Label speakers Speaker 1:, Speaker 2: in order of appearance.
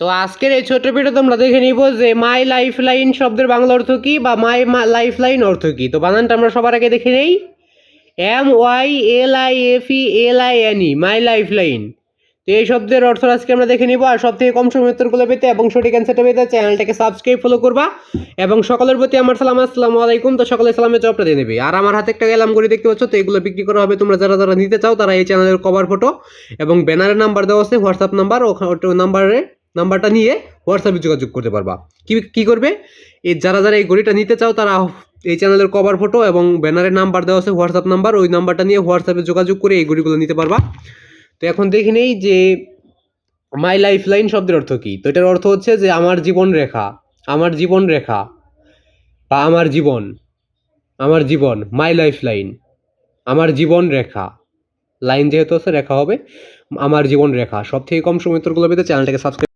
Speaker 1: তো আজকের এই ছোট্ট ভিডিও তোমরা দেখে নিব যে মাই লাইফ লাইন শব্দের বাংলা অর্থ কী বা মাই লাইফ লাইন অর্থ কী। তো বানানটা আমরা সবার আগে দেখে নেই। M Y L I F E L I N E my lifeline তো এই শব্দের অর্থ আজকে আমরা দেখে নিব। আর সব থেকে কম সময় উত্তরগুলো পেতে এবং সঠিক অ্যান্সারটা পেতে চ্যানেলটাকে সাবস্ক্রাইব ফলো করবা। এবং সকলের প্রতি আমার সালাম, আসসালামু আলাইকুম। তো সকলে সালামের জবটা দিয়ে নেবে। আর আমার হাতে একটা গেলাম করে দেখতে পাচ্ছ, তো এগুলো বিক্রি করা হবে। তোমরা যারা যারা নিতে চাও, তারা এই চ্যানেলের কভার ফটো এবং ব্যানারের নাম্বার দেওয়া আছে হোয়াটসঅ্যাপ নাম্বার ওই নাম্বারে নাম্বারটা নিয়ে হোয়াটসঅ্যাপে যোগাযোগ করতে পারবা। কি, কী করবে? এই যারা যারা এই ঘড়িটা নিতে চাও, তারা এই চ্যানেলের কভার ফটো এবং ব্যানারের নাম্বার দেওয়া আছে হোয়াটসঅ্যাপ নাম্বার ওই নাম্বারটা নিয়ে হোয়াটসঅ্যাপে যোগাযোগ করে এই ঘড়িগুলো নিতে পারবা। তো এখন দেখে নেই যে মাই লাইফ লাইন শব্দের অর্থ কী? তো এটার অর্থ হচ্ছে যে আমার জীবন রেখা, আমার জীবন রেখা বা আমার জীবন আমার জীবন মাই লাইফ লাইন আমার জীবন রেখা। লাইন যেহেতু আছে, রেখা হবে, আমার জীবন রেখা। সব থেকে কম সময় উত্তরগুলো পেতে চ্যানেলটাকে সাবস্ক্রাইব